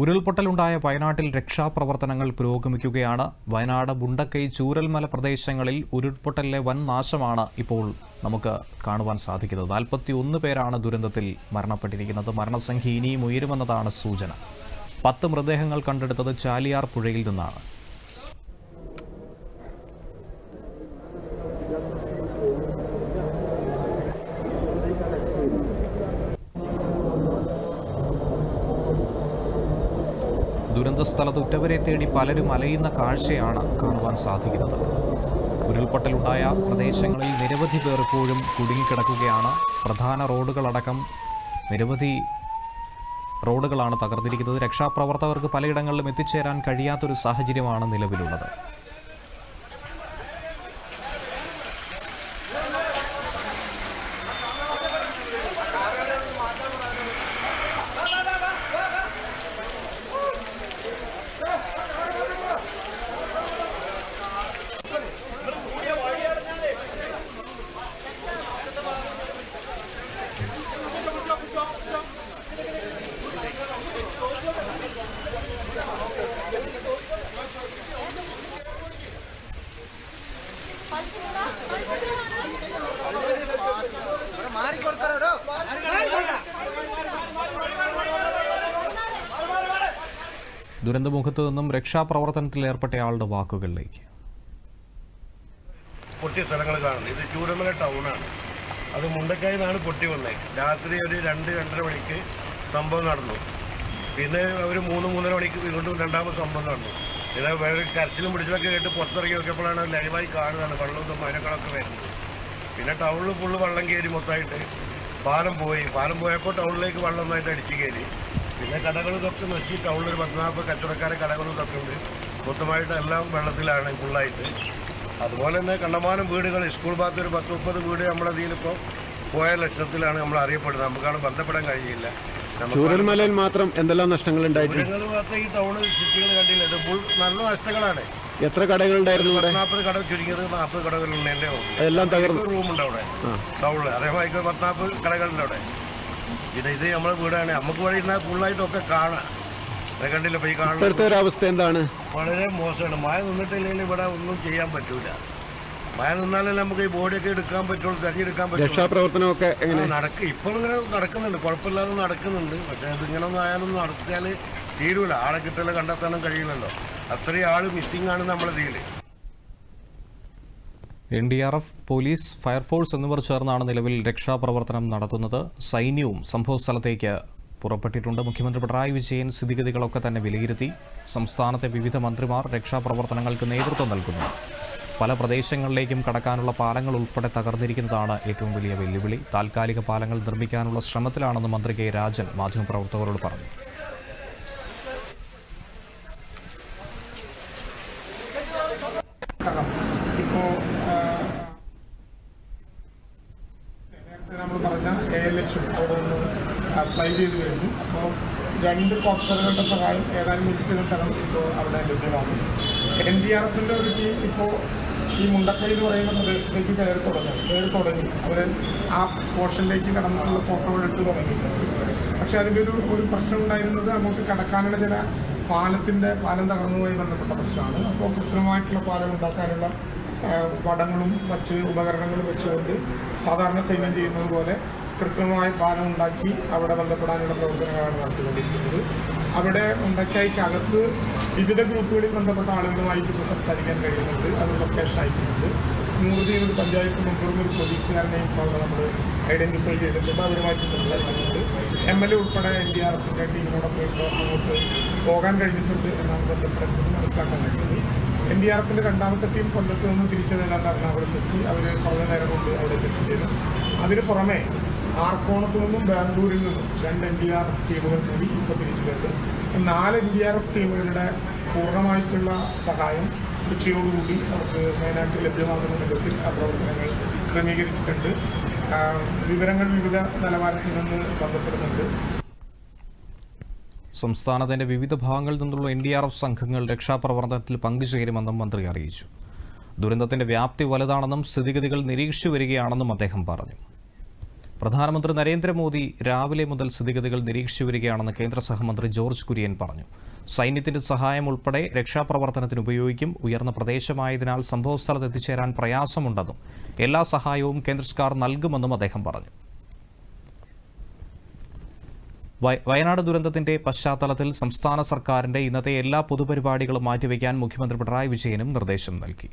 ഉരുൾപൊട്ടലുണ്ടായ വയനാട്ടിൽ രക്ഷാപ്രവർത്തനങ്ങൾ പുരോഗമിക്കുകയാണ്. വയനാട് ബുണ്ടക്കൈ ചൂരൽമല പ്രദേശങ്ങളിൽ ഉരുൾപൊട്ടലിലെ വൻ നാശമാണ് ഇപ്പോൾ നമുക്ക് കാണുവാൻ സാധിക്കുന്നത്. നാൽപ്പത്തി ഒന്ന് പേരാണ് ദുരന്തത്തിൽ മരണപ്പെട്ടിരിക്കുന്നത്. മരണസംഖ്യ ഇനിയും ഉയരുമെന്നതാണ് സൂചന. പത്ത് മൃതദേഹങ്ങൾ കണ്ടെടുത്തത് ചാലിയാർ പുഴയിൽ നിന്നാണ്. ദുരന്ത സ്ഥലത്ത് ഉറ്റവരെ തേടി പലരും അലയുന്ന കാഴ്ചയാണ് കാണുവാൻ സാധിക്കുന്നത്. ഉരുൾപൊട്ടലുണ്ടായ പ്രദേശങ്ങളിൽ നിരവധി പേർ ഇപ്പോഴും കുടുങ്ങിക്കിടക്കുകയാണ്. പ്രധാന റോഡുകളടക്കം നിരവധി റോഡുകളാണ് തകർന്നിരിക്കുന്നത്. രക്ഷാപ്രവർത്തകർക്ക് പലയിടങ്ങളിലും എത്തിച്ചേരാൻ കഴിയാത്തൊരു സാഹചര്യമാണ് നിലവിലുള്ളത്. ദുരന്തമുഖത്ത് നിന്നും രക്ഷാപ്രവർത്തനത്തിൽ ഏർപ്പെട്ടയാളുടെ വാക്കുകളിലേക്ക്. പൊട്ടിയ സ്ഥലങ്ങൾ കാണുന്നത് ഇത് ചൂരമല ടൗണാണ് അത് മുണ്ടക്കായി നിന്നാണ് പൊട്ടി വന്നത് രാത്രി ഒരു രണ്ട് രണ്ടര മണിക്ക് സംഭവം നടന്നു. പിന്നെ ഒരു മൂന്ന് മൂന്നര മണിക്ക് വീണ്ടും രണ്ടാമത് സംഭവം നടന്നു. വേറെ കരച്ചിലും പിടിച്ചിലൊക്കെ കേട്ട് പുറത്തിറങ്ങി നോക്കിയപ്പോഴാണ് ലൈവായി കാണുന്നതാണ്. വെള്ളവും മരങ്ങളൊക്കെ വരുന്നത്. പിന്നെ ടൗണിൽ ഫുള്ള് വെള്ളം കയറി മൊത്തമായിട്ട് പാലം പോയി. പാലം പോയപ്പോൾ ടൗണിലേക്ക് വെള്ളം നന്നായിട്ട് അടിച്ചു കയറി. പിന്നെ കടകൾ ഇതൊക്കെ നശി ടൗണിൽ ഒരു പത്ത് നാൽപ്പത് കച്ചവടക്കാരെ കടകളും ഇതൊക്കെ ഉണ്ട്. മൊത്തമായിട്ട് എല്ലാം വെള്ളത്തിലാണ് ഫുള്ളായിട്ട് അതുപോലെ തന്നെ കണ്ടമാനം വീടുകൾ. സ്കൂൾ ഭാഗത്ത് ഒരു പത്ത് മുപ്പത് വീട് നമ്മുടെ പോയ ലക്ഷണത്തിലാണ് നമ്മൾ അറിയപ്പെടുന്നത്. നമുക്കാണ് ബന്ധപ്പെടാൻ കഴിയില്ല. ചൂരൽമലയിൽ മാത്രം എന്തെല്ലാം നഷ്ടങ്ങൾ ഉണ്ടായിട്ടുണ്ട്? ഭാഗത്ത് ഈ ടൗൺ സിറ്റികൾ കണ്ടില്ല. ഇത് ഫുൾ നല്ല നഷ്ടങ്ങളാണ്. എത്ര കടകളുണ്ടായിരുന്നു ഇവിടെ? നാൽപ്പത് കട ചുരുങ്ങിയത് നാൽപ്പത് കടകളുണ്ട് എന്റെ എല്ലാം തകർന്നു. റൂമുണ്ട് അവിടെ. ടൗണിൽ അതേമാതിരി പത്ത് നാൽപ്പത് കടകളുണ്ട് അവിടെ. പിന്നെ ഇത് നമ്മുടെ വീടാണ്. നമുക്ക് വഴി ഇരുന്നാൽ ഫുള്ളായിട്ടൊക്കെ കാണാം. കണ്ടില്ല? ഇപ്പോഴത്തെ ഒരു അവസ്ഥ എന്താണ്? വളരെ മോശമാണ്. മഴ നിന്നിട്ടില്ലെങ്കിൽ ഇവിടെ ഒന്നും ചെയ്യാൻ പറ്റൂല. മഴ നിന്നാലല്ലേ നമുക്ക് ഈ ബോഡിയൊക്കെ എടുക്കാൻ പറ്റുള്ളൂ തെരഞ്ഞെടുക്കാൻ പറ്റുള്ളൂ. രക്ഷാപ്രവർത്തനമൊക്കെ എങ്ങനെ നടക്കും. ഇപ്പോൾ ഇങ്ങനെ നടക്കുന്നുണ്ട്. കുഴപ്പമില്ലാതെ നടക്കുന്നുണ്ട്. പക്ഷേ ഇതിങ്ങനെ ഒന്നും ആയാലും നടത്തിയാൽ തീരൂല. ആളെ കിട്ടല കണ്ടെത്താനും കഴിയില്ലല്ലോ. അത്രയും ആൾ മിസ്സിംഗ് ആണ് നമ്മളെ ഇതിൽ N D R F police fire force എന്നിവർ ചേർന്നാണ് നിലവിൽ രക്ഷാപ്രവർത്തനം നടത്തുന്നത്. സൈന്യവും സംഭവസ്ഥലത്തേക്ക് പുറപ്പെട്ടിട്ടുണ്ട്. മുഖ്യമന്ത്രി പിണറായി വിജയൻ സ്ഥിതിഗതികളൊക്കെ തന്നെ വിലയിരുത്തി. സംസ്ഥാനത്തെ വിവിധ മന്ത്രിമാർ രക്ഷാപ്രവർത്തനങ്ങൾക്ക് നേതൃത്വം നൽകുന്നു. പല പ്രദേശങ്ങളിലേക്കും കടക്കാനുള്ള പാലങ്ങൾ ഉൾപ്പെടെ തകർന്നിരിക്കുന്നതാണ് ഏറ്റവും വലിയ വെല്ലുവിളി. താൽക്കാലിക പാലങ്ങൾ നിർമ്മിക്കാനുള്ള ശ്രമത്തിലാണെന്ന് മന്ത്രി കെ രാജൻ മാധ്യമപ്രവർത്തകരോട് പറഞ്ഞു. രണ്ട് കോപ്റ്ററുകളുടെ സഹായം ഏതാനും മിനിറ്റുകൾക്കകം ഇപ്പോൾ അവിടെ ലഭ്യമാണ് എൻ ഡി ആർ എഫിന്റെ ഒരു ടീം ഇപ്പോൾ ഈ മുണ്ടക്കൈ എന്ന് പറയുന്ന പ്രദേശത്തേക്ക് കയറി തുടങ്ങി. കയറി തുടങ്ങി. അവർ ആ പോർഷനിലേക്ക് കടന്നുള്ള ഫോട്ടോകൾ ഇട്ട് തുടങ്ങിയിട്ടുണ്ട് പക്ഷേ അതിന്റെ ഒരു ഒരു പ്രശ്നം ഉണ്ടായിരുന്നത് അങ്ങോട്ട് കടക്കാനുള്ള ചില പാലത്തിന്റെ പാലം തകർന്നതുമായി ബന്ധപ്പെട്ട പ്രശ്നമാണ്. അപ്പോൾ കൃത്രിമമായിട്ടുള്ള പാലം ഉണ്ടാക്കാനുള്ള വടങ്ങളും മറ്റ് ഉപകരണങ്ങളും വെച്ചുകൊണ്ട് സാധാരണ സൈന്യം ചെയ്യുന്നത് പോലെ കൃത്രിമമായ പാലം ഉണ്ടാക്കി അവിടെ ബന്ധപ്പെടാനുള്ള പ്രവർത്തനങ്ങളാണ് നടത്തിക്കൊണ്ടിരിക്കുന്നത്. അവിടെ മുണ്ടക്കായ്ക്കകത്ത് വിവിധ ഗ്രൂപ്പുകളിൽ ബന്ധപ്പെട്ട ആളുകളുമായിട്ട് ഇപ്പോൾ സംസാരിക്കാൻ കഴിയുന്നുണ്ട്. അത് ലൊക്കേഷൻ അയക്കുന്നുണ്ട് ഒരു പഞ്ചായത്ത് മെമ്പറും ഒരു പോലീസുകാരനെയും അവിടെ നമ്മൾ ഐഡന്റിഫൈ ചെയ്തിട്ടുണ്ട്. അവരുമായിട്ട് സംസാരിക്കുന്നുണ്ട്. എം എൽ എ ഉൾപ്പെടെ എൻ ഡി ആർ എഫിന്റെ ടീമിനോടൊപ്പം ഇപ്പോൾ അങ്ങോട്ട് പോകാൻ കഴിഞ്ഞിട്ടുണ്ട് എന്നാണ് ബന്ധപ്പെടുന്നത് മനസ്സിലാക്കാൻ കഴിയുന്നത്. എൻ ഡി ആർ എഫിന്റെ രണ്ടാമത്തെ ടീം കൊല്ലത്ത് നിന്ന് തിരിച്ചത് ഏതാണ്ട് എറണാകുളത്തെത്തി അവർ കുറഞ്ഞ നേരം കൊണ്ട് അവിടെ എത്തിച്ചു അതിന് പുറമെ ആർക്കോണത്ത് നിന്നും ബാംഗ്ലൂരിൽ നിന്നും രണ്ട് എൻ ഡി ആർ എഫ് ടീമുകൾ കൂടി ഇപ്പോൾ തിരിച്ചിട്ടുണ്ട്. നാല് എൻ ഡി ആർ എഫ് ടീമുകളുടെ പൂർണമായിട്ടുള്ള സഹായം ഉച്ചയോടുകൂടി അവർക്ക് മെയിനായിട്ട് ലഭ്യമാകുന്ന വിധത്തിൽ ആ പ്രവർത്തനങ്ങൾ ക്രമീകരിച്ചിട്ടുണ്ട്. വിവരങ്ങൾ വിവിധ നിലവാരത്തിൽ നിന്ന് ബന്ധപ്പെടുന്നുണ്ട്. സംസ്ഥാനത്തിന്റെ വിവിധ ഭാഗങ്ങളിൽ നിന്നുള്ള എൻ ഡി ആർ എഫ് സംഘങ്ങൾ രക്ഷാപ്രവർത്തനത്തിൽ പങ്കുചേരുമെന്നും മന്ത്രി അറിയിച്ചു. ദുരന്തത്തിന്റെ വ്യാപ്തി വലുതാണെന്നും സ്ഥിതിഗതികൾ നിരീക്ഷിച്ചു വരികയാണെന്നും അദ്ദേഹം പറഞ്ഞു. പ്രധാനമന്ത്രി നരേന്ദ്രമോദി രാവിലെ മുതൽ സ്ഥിതിഗതികൾ നിരീക്ഷിച്ചു വരികയാണെന്ന് കേന്ദ്ര സഹമന്ത്രി ജോർജ് കുര്യൻ പറഞ്ഞു. സൈന്യത്തിന്റെ സഹായം ഉൾപ്പെടെ രക്ഷാപ്രവർത്തനത്തിന് ഉപയോഗിക്കും. ഉയർന്ന പ്രദേശമായതിനാൽ സംഭവസ്ഥലത്ത് എത്തിച്ചേരാൻ പ്രയാസമുണ്ടെന്നും എല്ലാ സഹായവും കേന്ദ്ര സർക്കാർ നൽകുമെന്നും അദ്ദേഹം പറഞ്ഞു. വയനാട് ദുരന്തത്തിന്റെ പശ്ചാത്തലത്തിൽ സംസ്ഥാന സർക്കാരിന്റെ ഇന്നത്തെ എല്ലാ പൊതുപരിപാടികളും മാറ്റിവെക്കാൻ മുഖ്യമന്ത്രി പിണറായി വിജയനും നിർദ്ദേശം നൽകി.